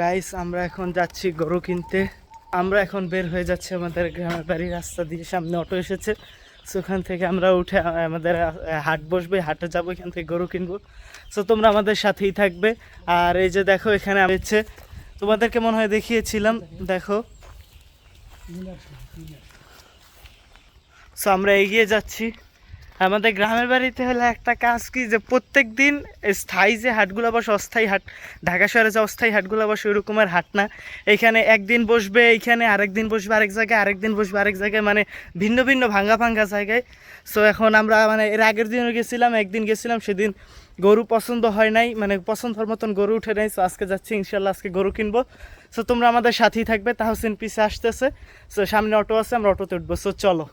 Guys আমরা এখন যাচ্ছি গরু কিনতে। আমরা এখন বের হয়ে যাচ্ছি আমাদের গ্রামের বাড়ির রাস্তা দিয়ে, সামনে অটো এসেছে। সো ওখান থেকে আমরা উঠে আমাদের হাট বসবে, হাটে যাব, এখান থেকে গরু কিনবো। সো তোমরা আমাদের সাথেই থাকবে। আর এই যে দেখো, এখানে রয়েছে, তোমাদেরকে মনে হয় দেখিয়েছিলাম, দেখো। সো আমরা এগিয়ে যাচ্ছি। আমাদের গ্রামের বাড়িতে হলে একটা কাজ কি যে প্রত্যেক দিন স্থায়ী যে হাটগুলো বসে, অস্থায়ী হাট, ঢাকা শহরে যে অস্থায়ী হাটগুলো বসে ওইরকমের হাট না। এখানে একদিন বসবে এইখানে আরেক দিন বসবে, আরেক জায়গায় আরেক দিন বসবে, আরেক জায়গায় মানে ভিন্ন ভিন্ন ভাঙ্গা ভাঙ্গা জায়গায়। সো এখন আমরা মানে এর আগের দিনও গেছিলাম, একদিন গেছিলাম, সেদিন গরু পছন্দ হয় নাই মানে পছন্দ হওয়ার মতন গরু উঠে নাই। সো আজকে যাচ্ছি, ইনশাল্লাহ আজকে গরু কিনবো। সো তোমরা আমাদের সাথেই থাকবে, তাহসিন পিছে আসতেছে। সো সামনে অটো আছে, আমরা অটোতে উঠবো। সো চলো।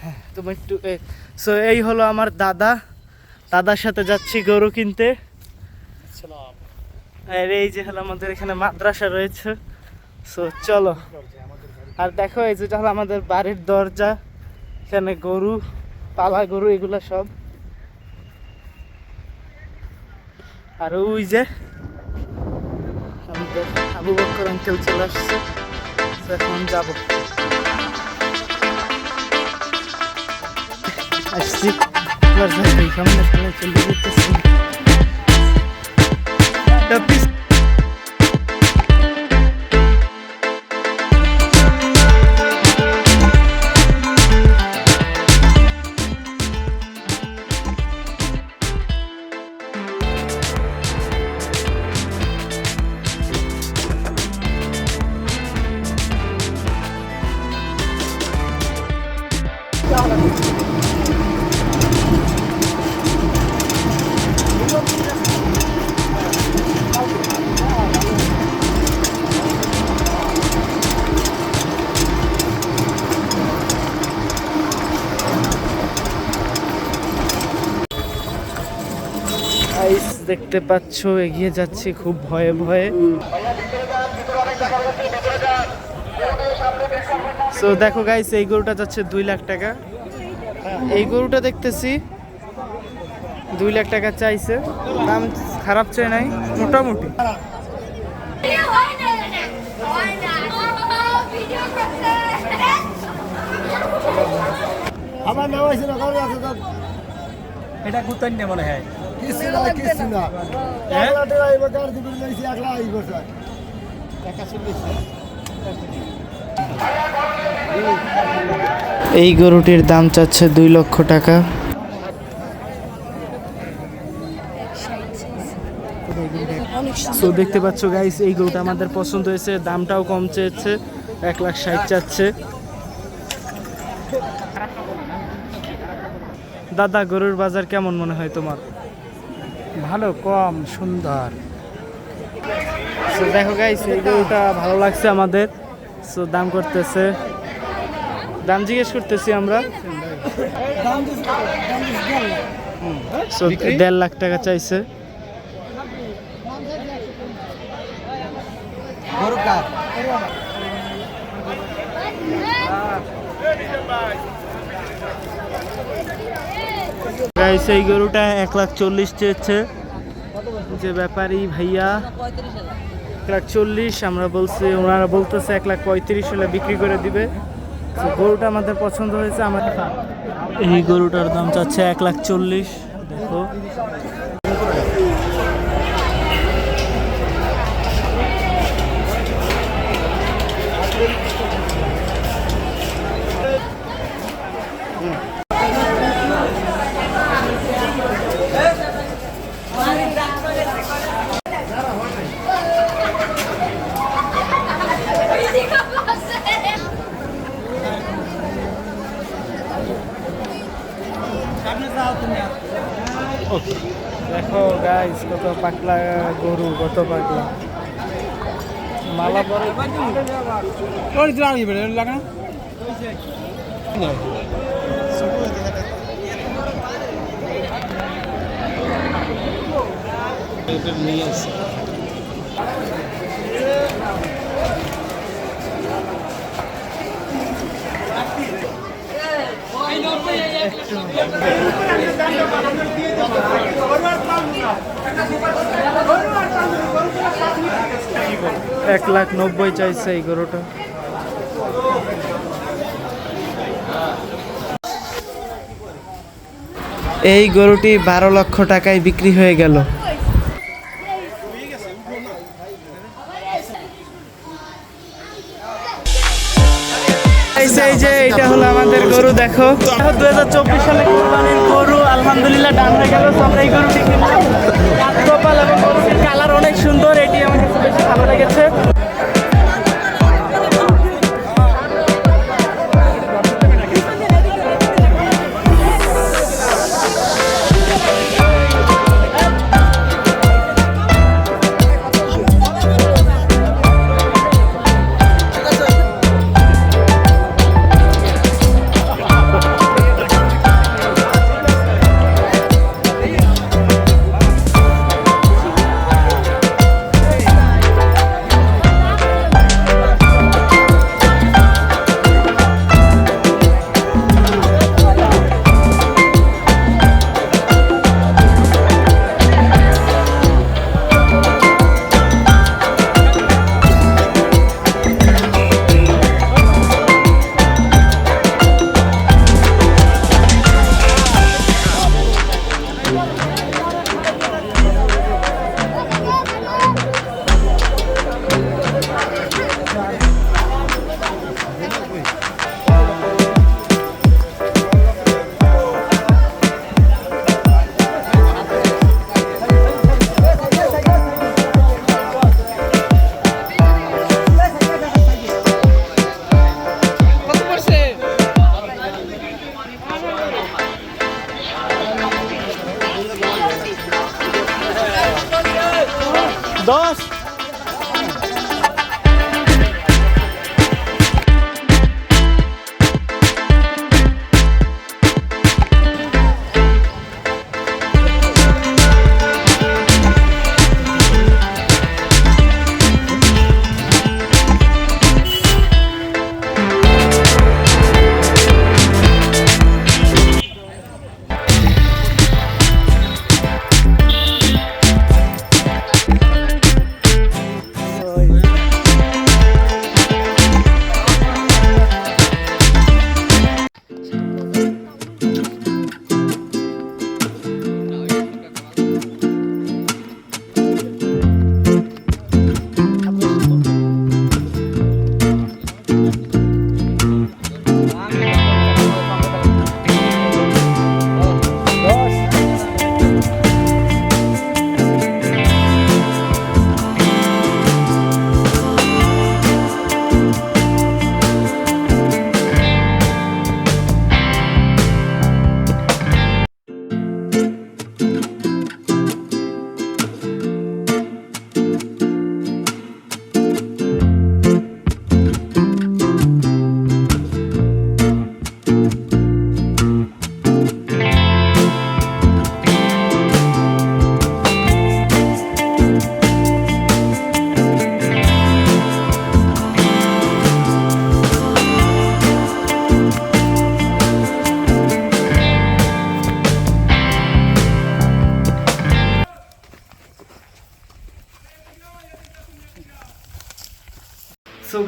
হ্যাঁ তুমি একটু সো এই হলো আমার দাদা। দাদার সাথে যাচ্ছি গরু কিনতে। আর এই যে হলো আমাদের এখানে মাদ্রাসা রয়েছে। সো চলো। আর দেখো, এই যেটা হলো আমাদের বাড়ির দরজা। এখানে গরু, পালা গরু, এগুলো সব। আর ওই যে আমাদের আবু বকর আঙ্কেল চলে আসছে। এখন যাব। আসছি এবার সামনে চলে যেতেছি দেখতে পাচ্ছ এগিয়ে যাচ্ছি খুব ভয়ে ভয়ে। সো দেখো গাইস এই গরুটা যাচ্ছে দুই লাখ টাকা। এই গরুটা দেখতেছি দুই লাখ টাকা চাইছে। দাম খারাপ চাই নাই মোটামুটি। আমার নাম তো। এটা কুতন্য মনে হয়। কিছু না কিছু না। একলা ড্রাইভার গাড়ি দিবি লাইছি একলা আই বসা এই গরুটির দাম চাচ্ছে দুই লক্ষ টাকা। সো দেখতে পাচ্ছ গাইস এই গরুটা আমাদের পছন্দ হয়েছে দামটাও কম চেয়েছে এক লাখ ষাট চাচ্ছে। দাদা গরুর বাজার কেমন মনে হয় তোমার? ভালো কম সুন্দর। সো দেখো গাইস এই গরুটা ভালো লাগছে আমাদের। সো দাম করতেছে। দাম জিজ্ঞেস করতেছি আমরা। সো দেড় লাখ টাকা চাইছে। গরু কার গাইস এই গরুটা এক লাখ চল্লিশ চেয়েছে। যে ব্যাপারী ভাইয়া, এক লাখ চল্লিশ, আমরা বলছি, ওনারা বলতেছে এক লাখ পঁয়ত্রিশ হলে বিক্রি করে দিবে। গরুটা আমাদের পছন্দ হয়েছে আমার এই গরুটার দাম চাচ্ছে এক লাখ চল্লিশ, দেখো গাইস কত পাকলা গরু কত পাকলা মালা পরে ওই দিলাম বেড়ে লাগা আসছে এক লাখ নব্বই চাইছে এই গরুটা। এই গরুটি বারো লক্ষ টাকায় বিক্রি হয়ে গেল। এই যে- এটা হলো আমাদের গরু, দেখো। দু হাজার চব্বিশ সালে কোরবানির গরু, আলহামদুলিল্লাহ, ডান হয়ে গেল। আমরা এই গরুটি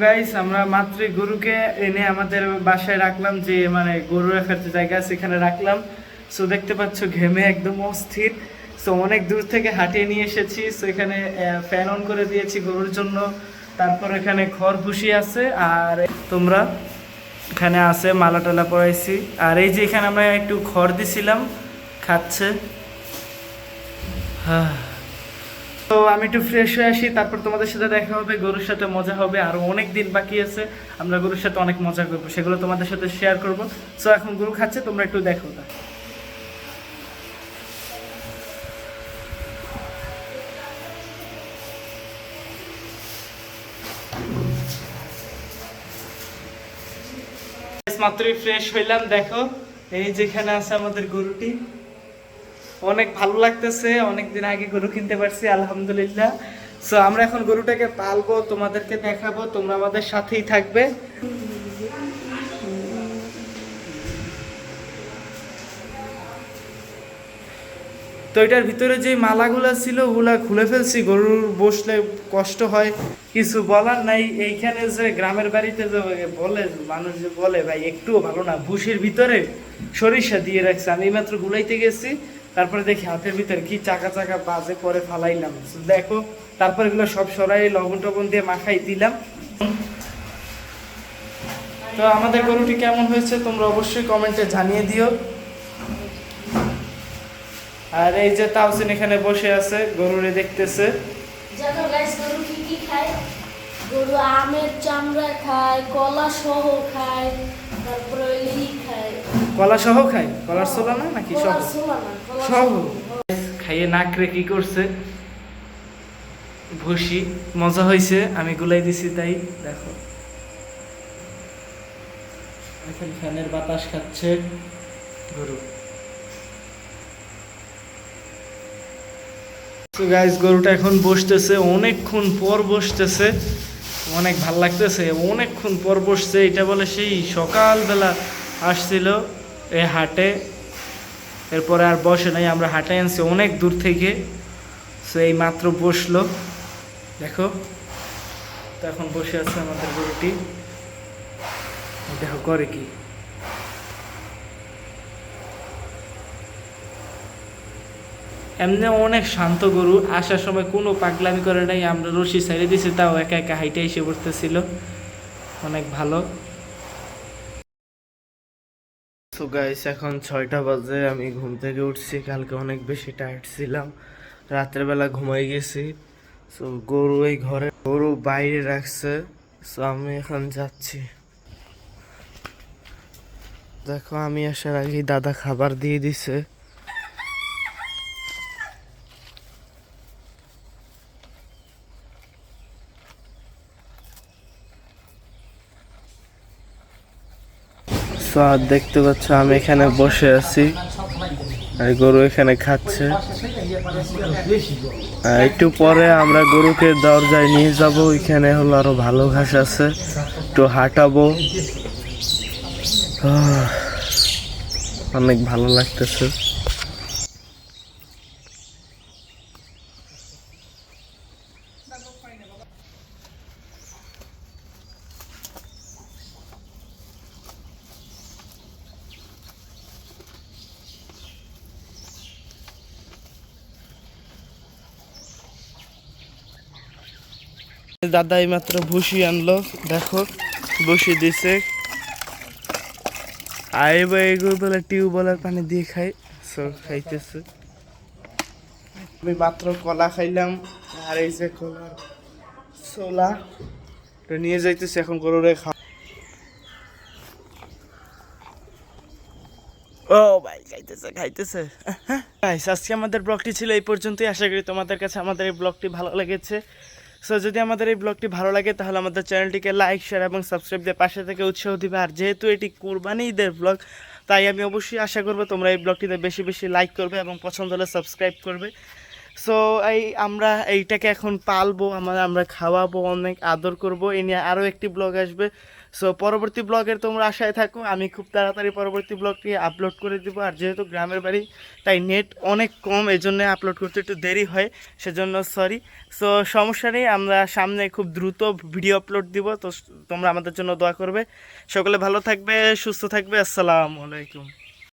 গাইস আমরা মাত্র গরুকে এনে আমাদের বাসায় রাখলাম যে মানে গরু রাখার যে জায়গা সেখানে রাখলাম। সো দেখতে পাচ্ছ ঘেমে একদম অস্থির। সো অনেক দূর থেকে হাঁটিয়ে নিয়ে এসেছি। সো এখানে ফ্যান অন করে দিয়েছি গরুর জন্য। তারপর এখানে খড় ভুসি আছে আর তোমরা এখানে আছে মালা টালা পরাইছি। আর এই যে এখানে আমরা একটু খড় দিছিলাম, খাচ্ছে। হ্যাঁ। তো আমি একটু ফ্রেশ হয়ে আসি, তারপর তোমাদের সাথে দেখা হবে, গরুর সাথে মজা হবে, আরও অনেক দিন বাকি আছে, আমরা গরুর সাথে অনেক মজা করব, সেগুলো তোমাদের সাথে শেয়ার করব। সো এখন গরু খাচ্ছে, তোমরা একটু দেখো তা মাত্রই ফ্রেশ হইলাম, দেখো, এই যেখানে আছে আমাদের গরুটি। অনেক ভালো লাগতেছে অনেক দিন আগে গরু কিনতে পারছি, আলহামদুলিল্লাহ। সো আমরা এখন গরুটাকে পালবো, তোমাদেরকে দেখাবো, তোমরা আমাদের সাথেই থাকবে। তো এটার ভিতরে যে মালাগুলা ছিল, ওগুলা খুলে ফেলছি, গরুর বসলে কষ্ট হয়, কিছু বলার নাই। এইখানে যে গ্রামের বাড়িতে যে বলে, মানুষ যে বলে, ভাই, একটুও ভালো না ভুসির ভিতরে সরিষা দিয়ে রাখছে। আমি মাত্র গুলাইতে গেছি। তারপরে দেখি হাতের ভিতরে কি চাকা চাকা বাজে পরে ফালাইলাম। দেখো, তারপর এগুলো সব সরাই লবণ টবণ দিয়ে মাখাই দিলাম। তো আমাদের গরুটি কেমন হয়েছে তোমরা অবশ্যই কমেন্টে জানিয়ে দিও। আর এই যে তাওসিন এখানে বসে আছে, গরুরে দেখতেছে। গরু গরু আমের চামড়া খায় কলা সহ খায়, তারপরে কলা সহ খাই? কলার ছোলা না নাকি সহ? সহ। খাইয়ে নাকরে কি করছে। ভুসি মজা হয়েছে আমি গুলাই দিছি তাই দেখো। এখন ফ্যানের বাতাস খাচ্ছে গরু। তো গাইস গরুটা এখন বসতেছে অনেকক্ষণ পর বসতেছে। অনেক ভালো লাগতেছে অনেকক্ষণ পর বসছে এটা বলে সেই সকালবেলা আসছিল। এই হাটে, এরপরে আর বসে নাই, আমরা হাটে আনছি অনেক দূর থেকে। সো এই মাত্র বসল। দেখো, তো এখন বসে আছে আমাদের গরুটি। দেখো, করে কি? এমনি অনেক শান্ত গরু, আসার সময় কোনো পাগলামি করে নাই, আমরা রশি ছেড়ে দিছি, তাও একা একা হাইটে এসে পড়তেছিল। অনেক ভালো। সো গাইস এখন ছয়টা বাজে, আমি ঘুম থেকে উঠছি, কালকে অনেক বেশি টায়ার্ড ছিলাম। রাত্রেবেলা ঘুমাই গেছি। সো গরু এই ঘরে, গরু বাইরে রাখছে। সো আমি এখন যাচ্ছি। দেখো, আমি আসার আগে দাদা খাবার দিয়ে দিছে। আর দেখতে পাচ্ছ আমি এখানে বসে আছি। আর গরু এখানে খাচ্ছে। একটু পরে আমরা গরুকে দরজায় নিয়ে যাব। এখানে হলো আরও ভালো ঘাস আছে। একটু হাঁটাবো। অনেক ভালো লাগতেছে। দাদা মাত্র ভুসি আনলো। দেখো ভুসি দিছে। আইব এগুলো বলে টিউবওয়েলের পানি দিয়ে খাই সো খাইতেছে। আমি মাত্র কলা খাইলাম, আর এই যে কলার ছোলা নিয়ে যাইতেছে, এখন গরুরে খা ও ভাই, খাইতেছে খাইতেছে। গাইস আজকে আমাদের ব্লগটি ছিল এই পর্যন্তই। আশা করি তোমাদের কাছে আমাদের এই ব্লগটি ভালো লেগেছে। সো যদি আমাদের এই ব্লগটি ভালো লাগে, তাহলে আমাদের চ্যানেলটিকে লাইক শেয়ার এবং সাবস্ক্রাইব দিয়ে পাশে থেকে উৎসাহ দিবে। আর যেহেতু এটি কোরবানি ঈদের ব্লগ তাই আমি অবশ্যই আশা করব তোমরা এই ব্লগটিতে বেশি বেশি লাইক করবে এবং পছন্দ হলে সাবস্ক্রাইব করবে। সো এই আমরা এইটাকে এখন পালবো আমরা আমরা খাওয়াবো, অনেক আদর করব। এ নিয়ে আরও একটি ব্লগ আসবে। সো পরবর্তী ব্লগের তোমরা আশায় থাকো। আমি খুব তাড়াতাড়ি পরবর্তী ব্লগটি আপলোড করে দিব। আর যেহেতু গ্রামের বাড়ি, তাই নেট অনেক কম এই জন্য আপলোড করতে একটু দেরি হয়। সেজন্য সরি সো সমস্যা নেই, আমরা সামনে খুব দ্রুত ভিডিও আপলোড দিব। তো তোমরা আমাদের জন্য দোয়া করবে। সকলে ভালো থাকবে, সুস্থ থাকবে। আসসালামু আলাইকুম।